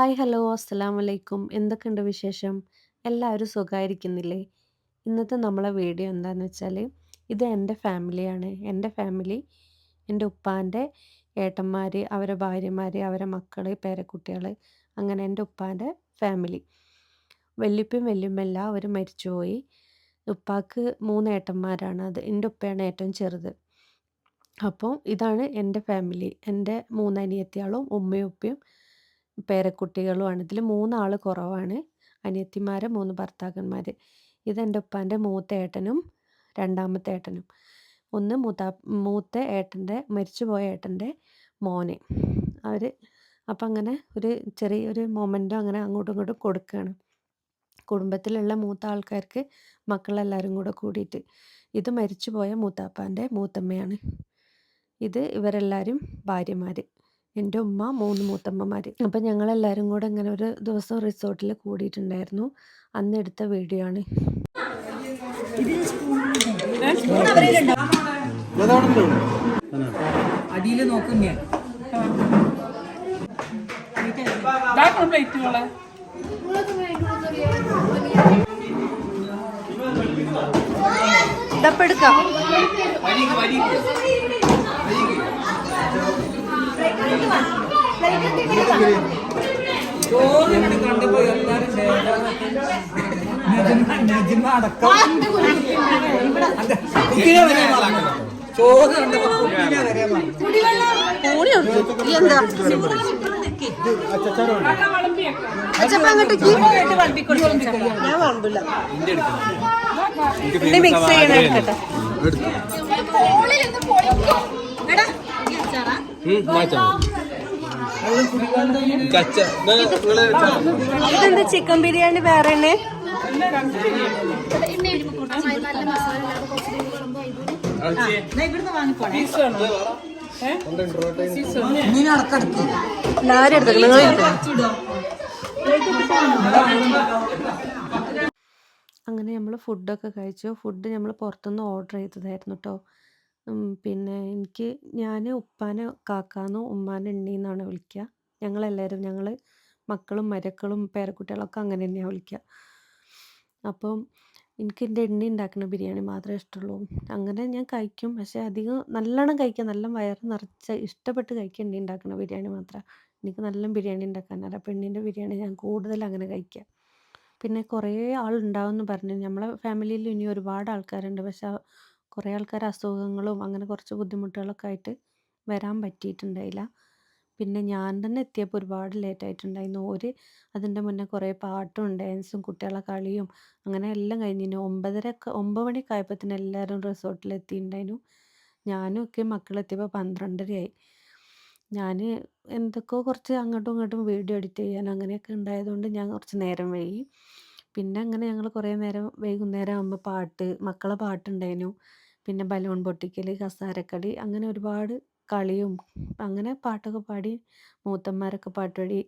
Hi hello അസ്സലാമു വലൈക്കും എന്തൊക്കെയുണ്ട് വിശേഷം? എല്ലാവരും സുഖമായിരിക്കുന്നില്ലേ ഇന്നത്തെ നമ്മളെ വീഡിയോ എന്താണെന്ന് വെച്ചാൽ ഇത് എന്റെ ഫാമിലിയാണ്. എന്റെ ഫാമിലി എന്റെ ഉപ്പാന്റെ ഏട്ടന്മാർ അവരെ ഭാര്യമാർ അവരെ മക്കൾ പേരക്കുട്ടികൾ അങ്ങനെ എന്റെ ഉപ്പാന്റെ ഫാമിലി. വല്യുപ്പയും വല്യമ്മ അവർ മരിച്ചുപോയി. ഉപ്പാക്ക് മൂന്ന് ഏട്ടന്മാരാണ്. അത് എന്റെ ഉപ്പയാണ് ഏറ്റവും ചെറുത്. അപ്പോൾ ഇതാണ് എന്റെ ഫാമിലി. എന്റെ മൂന്നനിയത്തിയാളും ഉമ്മയും ഉപ്പയും പേരക്കുട്ടികളുമാണ് ഇതിൽ മൂന്നാൾ കുറവാണ്. അനിയത്തിമാർ മൂന്ന് ഭർത്താക്കന്മാർ ഇതെന്റെ ഉപ്പാന്റെ മൂത്ത ഏട്ടനും രണ്ടാമത്തെ ഏട്ടനും. ഒന്ന് മൂത്ത മൂത്ത ഏട്ടന്റെ മരിച്ചുപോയ ഏട്ടന്റെ മോനെ. അവർ അപ്പം അങ്ങനെ ഒരു ചെറിയൊരു മൊമെന്റോ അങ്ങനെ അങ്ങോട്ടും ഇങ്ങോട്ടും കൊടുക്കുകയാണ് കുടുംബത്തിലുള്ള മൂത്ത ആൾക്കാർക്ക് മക്കളെല്ലാവരും കൂടെ കൂടിയിട്ട്. ഇത് മരിച്ചുപോയ മൂത്താപ്പാന്റെ മൂത്തമ്മയാണ്. ഇത് ഇവരെല്ലാവരും ഭാര്യമാർ എന്റെ ഉമ്മ മൂന്ന് മൂത്തമ്മമാർ അപ്പം ഞങ്ങളെല്ലാവരും കൂടെ ഇങ്ങനെ ഒരു ദിവസം റിസോർട്ടിൽ കൂടിയിട്ടുണ്ടായിരുന്നു. അന്ന് എടുത്ത വീഡിയോ ആണ്. അടിയിൽ നോക്കും ഞാൻ പ്ലേറ്റുകളെ ചോറ് കണ്ടപ്പോ കുട്ടിനെ വരെ വരെ മറന്നു. മിക്സ് ചെയ്യണ എടുക്കട്ടെ ഇതെന്താ ചിക്കൻ ബിരിയാണി വേറെ തന്നെ? എല്ലാവരും നിങ്ങൾ അങ്ങനെ നമ്മൾ ഫുഡൊക്കെ കഴിച്ചു. ഫുഡ് നമ്മൾ പുറത്തുനിന്ന് ഓർഡർ ചെയ്തതായിരുന്നു കേട്ടോ പിന്നെ എനിക്ക് ഞാൻ ഉപ്പാനെ കാക്കാന്നോ ഉമ്മാനെ എണ്ണീന്നാണ് വിളിക്കുക ഞങ്ങളെല്ലാവരും ഞങ്ങൾ മക്കളും മരക്കളും പേരക്കുട്ടികളൊക്കെ അങ്ങനെ തന്നെയാണ് വിളിക്കുക അപ്പം എനിക്ക് എന്റെ എണ്ണി ഉണ്ടാക്കുന്ന ബിരിയാണി മാത്രമേ ഇഷ്ടമുള്ളൂ അങ്ങനെ ഞാൻ കഴിക്കും. പക്ഷേ അധികം നല്ലോണം കഴിക്കുക നല്ല വയറ് നിറച്ച് ഇഷ്ടപ്പെട്ട് കഴിക്കുക എണ്ണി ഉണ്ടാക്കുന്ന ബിരിയാണി മാത്രമേ എനിക്ക് നല്ല ബിരിയാണി ഉണ്ടാക്കാനാണ് അപ്പോൾ പെണ്ണിന്റെ ബിരിയാണി ഞാൻ കൂടുതൽ അങ്ങനെ കഴിക്കുക പിന്നെ കുറേ ആളുണ്ടാവുമെന്ന് പറഞ്ഞു. നമ്മളെ ഫാമിലിയിൽ ഇനി ഒരുപാട് ആൾക്കാരുണ്ട്. പക്ഷെ കുറേ ആൾക്കാർ അസുഖങ്ങളും അങ്ങനെ കുറച്ച് ബുദ്ധിമുട്ടുകളൊക്കെ ആയിട്ട് വരാൻ പറ്റിയിട്ടുണ്ടായില്ല. പിന്നെ ഞാൻ തന്നെ എത്തിയപ്പോൾ ഒരുപാട് ലേറ്റ് ആയിട്ടുണ്ടായിരുന്നു. ഒരു അതിന്റെ മുന്നേ കുറേ പാട്ടും ഡാൻസും കുട്ടികളെ കളിയും അങ്ങനെ എല്ലാം കഴിഞ്ഞിന് ഒമ്പതര ഒമ്പത് മണിയൊക്കെ ആയപ്പോഴത്തേന് എല്ലാവരും റിസോർട്ടിൽ എത്തിയിട്ടുണ്ടായിരുന്നു. ഞാനും ഒക്കെ മക്കളെത്തിയപ്പോൾ പന്ത്രണ്ടരയായി. ഞാൻ എന്തൊക്കെയോ കുറച്ച് അങ്ങോട്ടും ഇങ്ങോട്ടും വീഡിയോ എഡിറ്റ് ചെയ്യാൻ അങ്ങനെയൊക്കെ ഉണ്ടായതുകൊണ്ട് ഞാൻ കുറച്ച് നേരം വൈകി. പിന്നെ അങ്ങനെ ഞങ്ങൾ കുറേ നേരം വൈകുന്നേരം ആകുമ്പോൾ പാട്ട് മക്കളെ പാട്ടുണ്ടായിരുന്നു പിന്നെ ബലൂൺ പൊട്ടിക്കൽ കസാരക്കളി അങ്ങനെ ഒരുപാട് കളിയും അങ്ങനെ പാട്ടൊക്കെ പാടി മൂത്തന്മാരൊക്കെ പാട്ട് പാടി.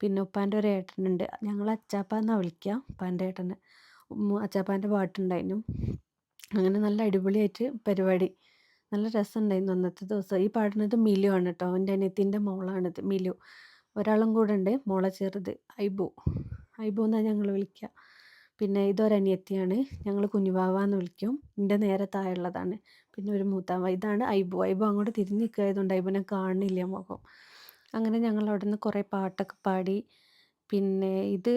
പിന്നെ ഉപ്പാന്റെ ഒരു ഏട്ടനുണ്ട്. ഞങ്ങൾ അച്ചാപ്പ എന്നാണ് വിളിക്കുക ഉപ്പാന്റെ ഏട്ടനെ അച്ചാപ്പാന്റെ പാട്ടുണ്ടായിരുന്നു അങ്ങനെ നല്ല അടിപൊളിയായിട്ട് പരിപാടി. നല്ല രസമുണ്ടായിരുന്നു അന്നത്തെ ദിവസം. ഈ പാടുന്നത് മിലു ആണ് കേട്ടോ എന്റെ അനിയത്തിന്റെ മോളാണിത് മിലു. ഒരാളും കൂടെ ഉണ്ട് മോളെ ചെറുത് ഐബു. ഐബു എന്നാണ് ഞങ്ങൾ വിളിക്കുക പിന്നെ ഇതൊരനിയത്തിയാണ് ഞങ്ങൾ കുഞ്ഞുവാവ എന്ന് വിളിക്കും. എന്റെ നേരെ താഴെയുള്ളതാണ്. പിന്നെ ഒരു മൂത്താവ ഇതാണ് ഐബോ. ഐബോ അങ്ങോട്ട് തിരിഞ്ഞ് നിൽക്കായതുകൊണ്ട് ഐബോനെ കാണുന്നില്ല മുഖം. അങ്ങനെ ഞങ്ങൾ അവിടെ നിന്ന് കുറേ പാട്ടൊക്കെ പാടി. പിന്നെ ഇത്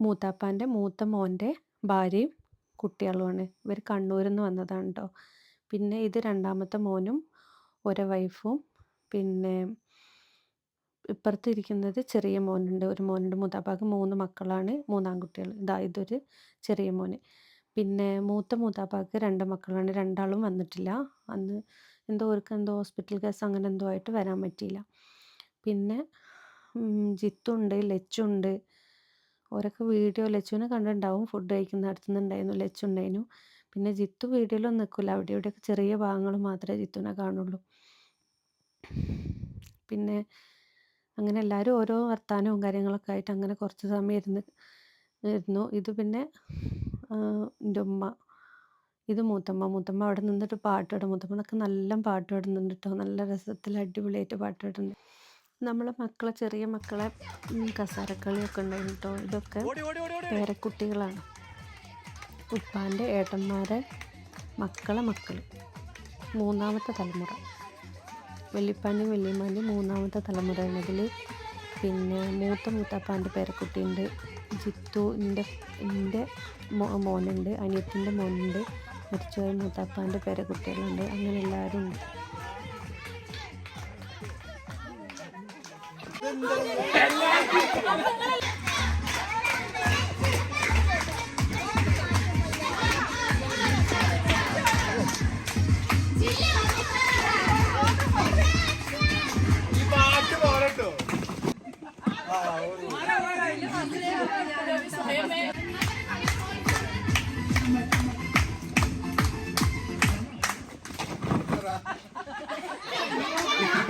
മൂത്താപ്പാന്റെ മൂത്ത മോന്റെ ഭാര്യയും കുട്ടികളുമാണ്. ഇവർ കണ്ണൂരിൽ നിന്ന് വന്നതാണ് കേട്ടോ പിന്നെ ഇത് രണ്ടാമത്തെ മോനും ഒരു വൈഫും പിന്നെ ഇപ്പുറത്ത് ഇരിക്കുന്നത് ചെറിയ മോനുണ്ട്. ഒരു മോനുണ്ട് മൂത്താപ്പാക്ക് മൂന്ന് മക്കളാണ് മൂന്നാം കുട്ടികൾ. ഇതാ ഇതൊരു ചെറിയ മോന്. പിന്നെ മൂത്ത മൂത്താപ്പാക്ക് രണ്ട് മക്കളാണ് രണ്ടാളും വന്നിട്ടില്ല. അന്ന് എന്തോ അവർക്ക് എന്തോ ഹോസ്പിറ്റൽ കേസ് അങ്ങനെ എന്തോ ആയിട്ട് വരാൻ പറ്റിയില്ല. പിന്നെ ജിത്തുണ്ട് ലച്ചുണ്ട് ഓരൊക്കെ വീഡിയോ ലച്ചുവിനെ കണ്ടിട്ടുണ്ടാവും. ഫുഡ് കഴിക്കുന്ന നടത്തുന്നുണ്ടായിരുന്നു ലച്ചുണ്ടായിരുന്നു പിന്നെ ജിത്തു വീഡിയോയിലൊന്നും നിൽക്കില്ല. അവിടെ ഇവിടെയൊക്കെ ചെറിയ ഭാഗങ്ങൾ മാത്രമേ ജിത്തുവിനെ കാണുള്ളൂ. പിന്നെ അങ്ങനെ എല്ലാവരും ഓരോ വർത്തമാനവും കാര്യങ്ങളൊക്കെ ആയിട്ട് അങ്ങനെ കുറച്ച് സമയം ഇരുന്ന് ഇരുന്നു. ഇത് പിന്നെ എന്റെ ഉമ്മ ഇത് മൂത്തമ്മ. മൂത്തമ്മ അവിടെ നിന്നിട്ട് പാട്ട് പാടും മൂത്തമ്മ എന്നൊക്കെ നല്ല പാട്ട് പാടുന്നുണ്ട് കേട്ടോ. നല്ല രസത്തിൽ അടിപൊളിയായിട്ട് പാട്ട് പാടുന്നുണ്ട് നമ്മളെ മക്കളെ ചെറിയ മക്കളെ കസാരക്കളിയൊക്കെ ഉണ്ടായിരുന്നു കേട്ടോ. ഇതൊക്കെ പേരക്കുട്ടികളാണ്. ഉപ്പാന്റെ ഏട്ടന്മാരെ മക്കളെ മക്കൾ മൂന്നാമത്തെ തലമുറ. വല്യപ്പാന്റെയും വല്യമ്മാന്റെയും മൂന്നാമത്തെ തലമുറയാണതിൽ പിന്നെ മൂത്ത മൂത്താപ്പാന്റെ പേരക്കുട്ടിയുണ്ട്. ജിത്തു എന്റെ എന്റെ മോനുണ്ട്. അനിയത്തിന്റെ മോനുണ്ട്. മരിച്ചുപോയ മൂത്താപ്പാന്റെ പേരക്കുട്ടികളുണ്ട്. അങ്ങനെ എല്ലാവരും ഉണ്ട്.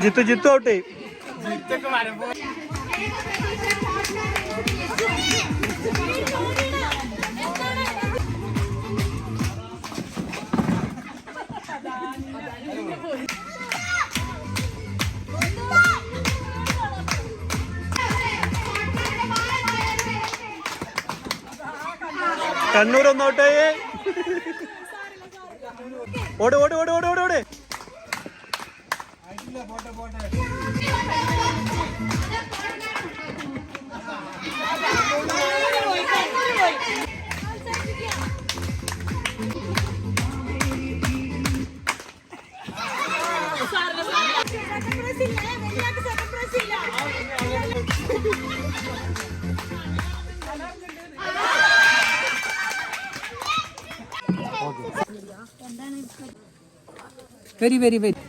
ജിത്തു ജിത്തു ഔട്ട് കണ്ണൂർ ഒന്നോട്ടേ ഓട് ഓട് ഓട് ഓട് ഓട് ഓട്. Very very very